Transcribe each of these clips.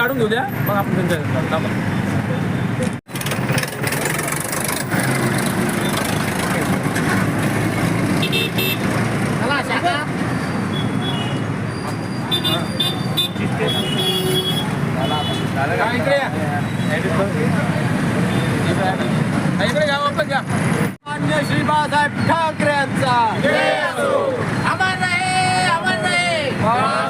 काढून घेऊ द्या. मग आपण त्यांच्या थांबा. हा. हा, मान्य श्री बाळासाहेब ठाकरे यांचा. अमर रहे अमर रहे.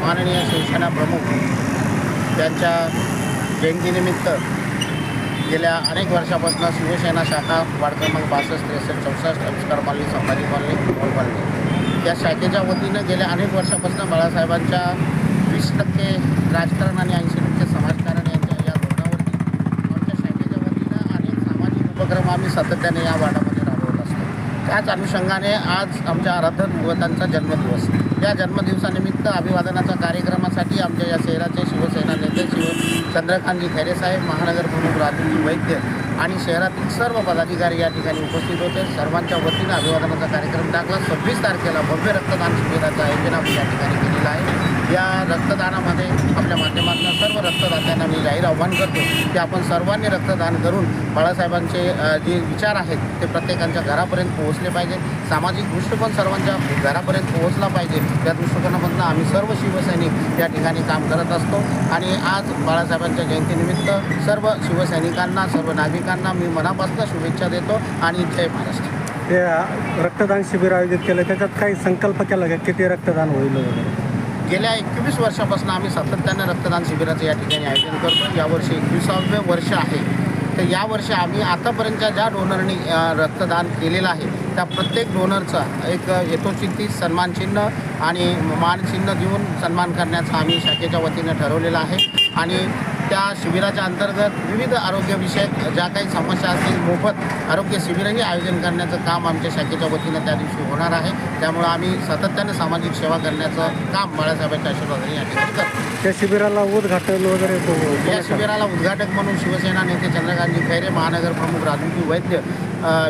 माननीय शिवसेना प्रमुख त्यांच्या जयंतीनिमित्त गेल्या अनेक वर्षापासून शिवसेना शाखा वार्ड क्रमांक बासष्ट त्रेसष्ट चौसष्ट आविष्कार colony Sambhaji colony Mohol colony या शाखेच्या वतीनं गेल्या अनेक वर्षापासून बाळासाहेबांच्या वीस टक्के राजकारण आणि ऐंशी टक्के समाजकारण यांच्या या धोरणावरती आमच्या शाखेच्या वतीनं अनेक सामाजिक उपक्रम आम्ही सातत्याने या वार्डामध्ये त्याच अनुषंगाने आज आमच्या आराध्य भगवंतांचा जन्मदिवस. या जन्मदिवसानिमित्त अभिवादनाच्या कार्यक्रमासाठी आमच्या या शहराचे शिवसेना नेते शिव चंद्रकांतजी खैरे साहेब महानगर प्रमुख राजूजी वैद्य आणि शहरातील सर्व पदाधिकारी या ठिकाणी उपस्थित होते. सर्वांच्या वतीनं अभिवादनाचा कार्यक्रम टाकला. सव्वीस तारखेला भव्य रक्तदान शिबिराचं आयोजन आपण या ठिकाणी केलेलं आहे. या रक्तदानामध्ये आपल्या माध्यमातून सर्व रक्तदात्यांना मी जाहीर आव्हान करतो की आपण सर्वांनी रक्तदान करून बाळासाहेबांचे जे विचार आहेत ते प्रत्येकांच्या घरापर्यंत पोहोचले पाहिजे. सामाजिक दृष्टिकोन सर्वांच्या घरापर्यंत पोहोचला पाहिजे. त्या दृष्टिकोनामधून आम्ही सर्व शिवसैनिक या ठिकाणी काम करत असतो. आणि आज बाळासाहेबांच्या जयंतीनिमित्त सर्व शिवसैनिकांना सर्व नागरिकांना मी मनापासून शुभेच्छा देतो आणि जय महाराष्ट्र. ते रक्तदान शिबिर आयोजित केलं त्याच्यात काही संकल्प केला का किती रक्तदान होईल वगैरे? गेल्या एकवीस वर्षापासून आम्ही सातत्यानं रक्तदान शिबिराचं या ठिकाणी आयोजन करतो यावर्षी एकविसावे वर्ष आहे. तर यावर्षी आम्ही आतापर्यंतच्या ज्या डोनरनी रक्तदान केलेलं आहे त्या प्रत्येक डोनरचा एक यथोचिती सन्मानचिन्ह आणि मानचिन्ह देऊन सन्मान करण्याचं आम्ही शाखेच्या वतीनं ठरवलेलं आहे. आणि त्या शिबिराच्या अंतर्गत विविध आरोग्यविषयक ज्या काही समस्या असतील मोफत आरोग्य शिबिरही आयोजन करण्याचं काम आमच्या शाखेच्या वतीनं त्या दिवशी होणार आहे त्यामुळं आम्ही सातत्यानं सामाजिक सेवा करण्याचं काम बाळासाहेबांच्या आशीर्वादाने या ठिकाणी करतो त्या शिबिराला उद्घाटन वगैरे या? शिबिराला उद्घाटक म्हणून शिवसेना नेते चंद्रकांतजी खैरे महानगर प्रमुख राजूजी वैद्य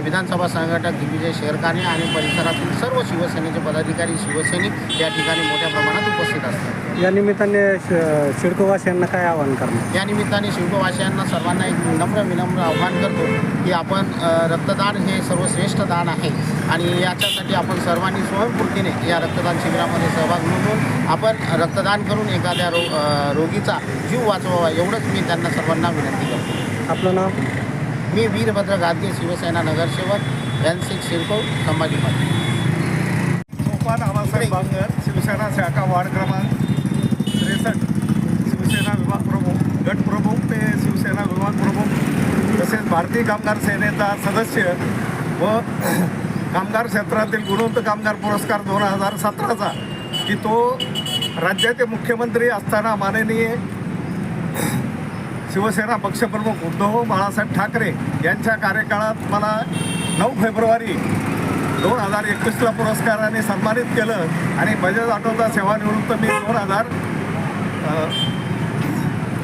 विधानसभा संघटक दिग्विजय शेरकाने आणि परिसरातील सर्व शिवसेनेचे पदाधिकारी शिवसैनिक या ठिकाणी मोठ्या प्रमाणात उपस्थित असतात या निमित्ताने श- सिडकोवासियांना काय आवाहन करणार? या निमित्ताने शिववासियांना सर्वांना एक नम्र विनम्र आव्हान करतो की आपण अ, रक्तदान हे सर्वश्रेष्ठ दान आहे आणि याच्यासाठी आपण सर्वांनी स्वयंपूर्तीने या रक्तदान शिबिरामध्ये सहभाग नोंदवून आपण रक्तदान करून एखाद्या रो अ, रोगीचा जीव वाचवावा एवढंच मी त्यांना सर्वांना विनंती करतो. आपलं नाव? मी वीरभद्र गादगे शिवसेना नगरसेवक एन सिक्स सिडको संभाजी पाटील सोपान आबासाहेब बांगर शिवसेना शाखा वार्ड क्रमांक त्रेसष्ट शिवसेना विभाग प्रमुख गटप्रमुख ते शिवसेना विभाग प्रमुख तसेच भारतीय कामगार सेनेचा सदस्य व कामगार क्षेत्रातील गुणवंत कामगार पुरस्कार दोन हजार सतराचा की तो राज्याचे मुख्यमंत्री असताना माननीय शिवसेना पक्षप्रमुख उद्धव बाळासाहेब ठाकरे यांच्या कार्यकाळात मला नऊ फेब्रुवारी दोन हजार एकवीसला पुरस्काराने सन्मानित केलं आणि बजाज ऑटोचा सेवानिवृत्त मी दोन हजार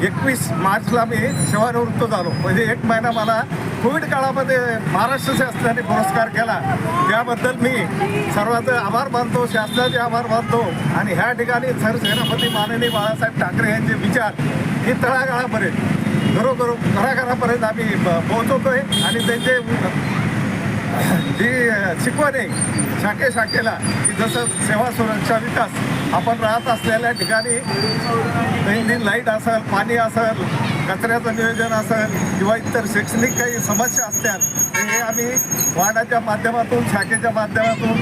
एकवीस मार्चला मी सेवानिवृत्त झालो म्हणजे एक महिना मला कोविड काळामध्ये महाराष्ट्र शासनाने पुरस्कार केला. त्याबद्दल मी सर्वांचे आभार मानतो शासनाचे आभार मानतो आणि ह्या ठिकाणी सरसेनापती माननीय बाळासाहेब ठाकरे यांचे विचार हे तळागाळापर्यंत घरोघरो घराघरापर्यंत आम्ही प- पोहोचवतोय आणि त्यांचे जी शिकवण आहे शाखे शाखेला की जसं सेवा सुरक्षा विकास आपण राहत असलेल्या ठिकाणी दैनंदिन लाइट असेल पाणी असेल कचऱ्याचं नियोजन असेल किंवा इतर शैक्षणिक काही समस्या असतील तर हे आम्ही वार्डाच्या माध्यमातून शाखेच्या माध्यमातून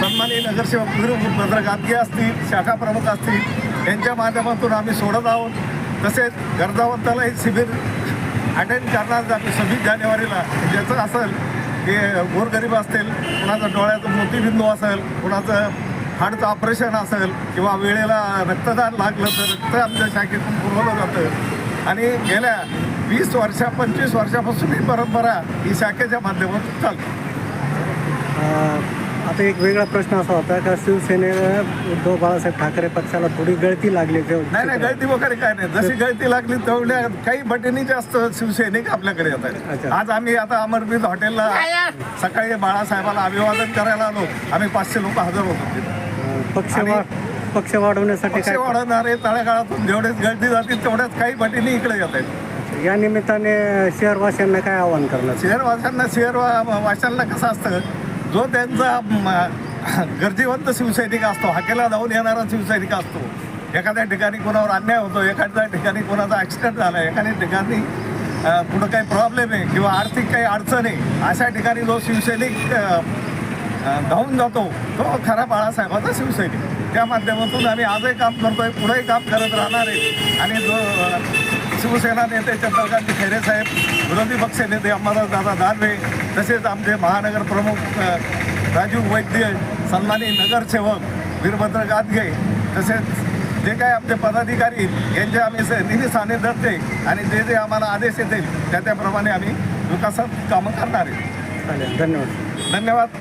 सन्मानी नगरसेवक वीरभद्र गादगे असतील शाखा प्रमुख असतील यांच्या माध्यमातून आम्ही सोडत आहोत. तसेच गरजावंतालाही शिबिर अटेंड करणार आम्ही सव्वीस जानेवारीला. ज्याचं असेल की गोरगरीब असतील कुणाचं डोळ्याचं मोतीबिंदू असेल कुणाचं हाडचं ऑपरेशन असेल किंवा वेळेला रक्तदान लागलं तर रक्त आमच्या शाखेतून पुरवलं जातं. आणि गेल्या वीस वर्षा पंचवीस वर्षापासून ही परंपरा ही शाखेच्या माध्यमातून चालते. अं, आता एक वेगळा प्रश्न असा होता का शिवसेनेला उद्धव बाळासाहेब ठाकरे पक्षाला थोडी गळती लागली नाही नाही गळती वगैरे काय नाही. जशी गळती लागली तेवढ्या काही बटीनी जास्त शिवसैनिक आपल्याकडे येत आहेत अच्छा. आज आम्ही आता अमरवीर हॉटेलला सकाळी बाळासाहेबाला अभिवादन करायला आलो. आम्ही पाचशे लोक हजर होतो पक्ष वा पक्ष वाढवण्यासाठी पक्ष काय वाढवणारे तळागाळातून जेवढेच गळती जातील तेवढ्याच काही बटीनी इकडे येत आहेत. या निमित्ताने शहरवासियांना काय आवाहन करणार? शहरवाशांना शहर वाशांना कसं असतं जो त्यांचा म, गरजेवंत शिवसैनिक असतो हाकेला जाऊन येणारा शिवसैनिक असतो एखाद्या ठिकाणी कोणावर अन्याय होतो एखाद्या ठिकाणी कोणाचा ॲक्सिडेंट झाला एखाद्या ठिकाणी अ, कुठं काही प्रॉब्लेम आहे किंवा आर्थिक काही अडचण आहे अशा ठिकाणी जो शिवसैनिक अ, धावून जातो. तो खरा बाळासाहेबाचा शिवसैनिक त्या माध्यमातून आम्ही आजही काम करतोय पुढेही काम करत राहणार आहे. आणि जो शिवसेना नेते चंद्रकांत खैरे साहेब विरोधी पक्ष नेते अंबादास दादा दानवे तसेच आमचे महानगर प्रमुख अ, राजू वैद्य सन्मानी नगरसेवक वीरभद्र गादगे तसेच जे काही आमचे पदाधिकारी यांचे आम्ही नेहमी सानिध्यात आहे आणि जे जे आम्हाला आदेश येतील त्या त्याप्रमाणे आम्ही विकासात कामं करणार आहे. धन्यवाद. धन्यवाद.